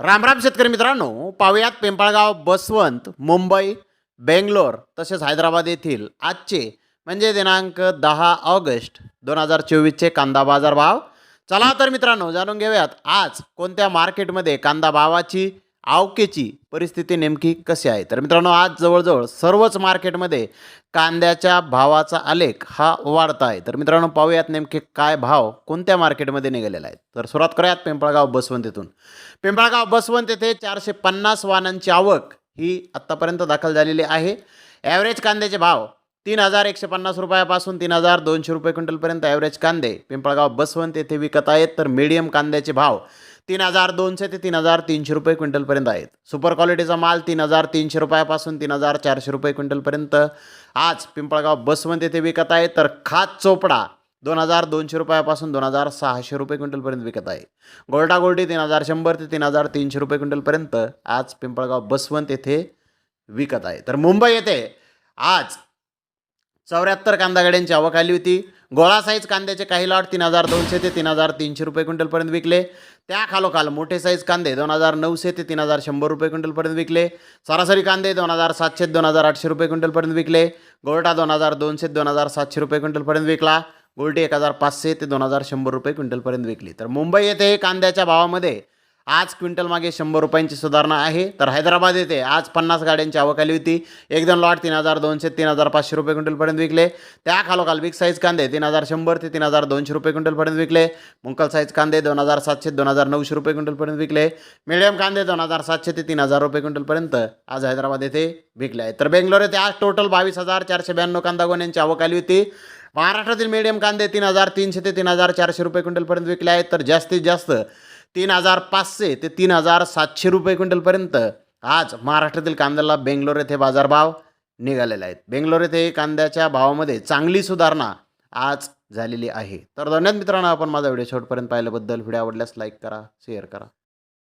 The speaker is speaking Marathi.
रामराम शेतकरी मित्रांनो. पाहुयात पिंपळगाव बसवंत मुंबई बेंगलोर तसेच हैदराबाद येथील आजचे म्हणजे दिनांक दहा ऑगस्ट दोन हजार चोवीसचे कांदा बाजार भाव. चला तर मित्रांनो जाणून घेऊयात आज कोणत्या मार्केटमध्ये कांदा भावाची आवकेची परिस्थिती नेमकी कशी आहे? तर मित्रांनो आज जवळजवळ सर्वच मार्केटमध्ये कांद्याच्या भावाचा आलेख हा वाढता आहे. तर मित्रांनो पाहूयात नेमके काय भाव कोणत्या मार्केटमध्ये निघालेला आहे तर सुरुवात करूयात पिंपळगाव बसवंत येथून पिंपळगाव बसवंत येथे चारशे पन्नास वाहनांची आवक ही आत्तापर्यंत दाखल झालेली आहे. ॲव्हरेज कांद्याचे भाव तीन हजार एकशे पन्नास रुपयापासून तीन हजार दोनशे रुपये क्विंटलपर्यंत ॲव्हरेज कांदे पिंपळगाव बसवंत येथे विकत आहेत. तर मीडियम कांद्याचे भाव तीन हजार दोनशे ते तीन हजार तीनशे रुपये क्विंटलपर्यंत आहेत. सुपर क्वालिटीचा माल तीन हजार तीनशे रुपयापासून तीन हजार चारशे रुपये क्विंटलपर्यंत. आज पिंपळगाव बसवंत येथे विकत आहे तर खात चोपडा दोन हजार दोनशे रुपयापासून दोन हजार सहाशे रुपये क्विंटलपर्यंत विकत आहे. गोल्डा गोल्डी तीन हजार शंभर ते तीन हजार तीनशे रुपये क्विंटलपर्यंत आज पिंपळगाव बसवंत येथे विकत आहे. तर मुंबई येथे आज चौऱ्याहत्तर कांदा गाड्यांची आवक आली होती. गोळा साईज कांद्याचे काही लॉट तीन हजार दोनशे ते तीन हजार तीनशे रुपये क्विंटलपर्यंत विकले. त्या खालोखाल मोठे साईज कांदे दोन हजार नऊशे ते तीन हजार शंभर रुपये क्विंटलपर्यंत विकले. सरासरी कांदे दोन हजार सातशे दोन हजार आठशे रुपये क्विंटलपर्यंत विकले. गोल्टा दोन हजार दोनशे दोन हजार सातशे रुपये क्विंटलपर्यंत विकला. गोल्टी एक हजार पाचशे ते दोन हजार शंभर रुपये क्विंटलपर्यंत विकली. तर मुंबई येथे कांद्याच्या भावामध्ये आज क्विंटल मागे शंभर रुपयांची सुधारणा आहे. तर हैदराबाद येथे आज पन्नास गाड्यांची आवक आली होती. एक दोन लॉट तीन हजार दोनशे तीन हजार पाचशे रुपये क्विंटलपर्यंत विकले. त्या खालोखाल बिग साईज कांदे तीन हजार शंभर ते तीन हजार दोनशे रुपये क्विंटलपर्यंत विकले. मुंकल साईज कांदे दोन हजार सातशे दोन हजार नऊशे रुपये क्विंटलपर्यंत विकले. मिडियम कांदे दोन हजार सातशे ते तीन हजार रुपये क्विंटलपर्यंत आज हैदराबाद येथे विकले आहेत. तर बेंगलोर येथे आज टोटल बावीस हजार चारशे ब्याण्णव कांदा गोण्यांची आवक आली होती. महाराष्ट्रातील मीडियम कांदे तीन हजार तीनशे ते तीन हजार चारशे रुपये क्विंटलपर्यंत विकले आहेत. तर जास्तीत जास्त तीन हजार पाचशे ते तीन हजार सातशे रुपये क्विंटलपर्यंत आज महाराष्ट्रातील कांद्याला बेंगलोर येथे बाजारभाव निघालेले आहेत. बेंगलोर येथे कांद्याच्या भावामध्ये चांगली सुधारणा आज झालेली आहे. तर धन्यवाद मित्रांनो आपण माझा व्हिडिओ शेवटपर्यंत पाहिल्याबद्दल. व्हिडिओ आवडल्यास लाईक करा शेअर करा.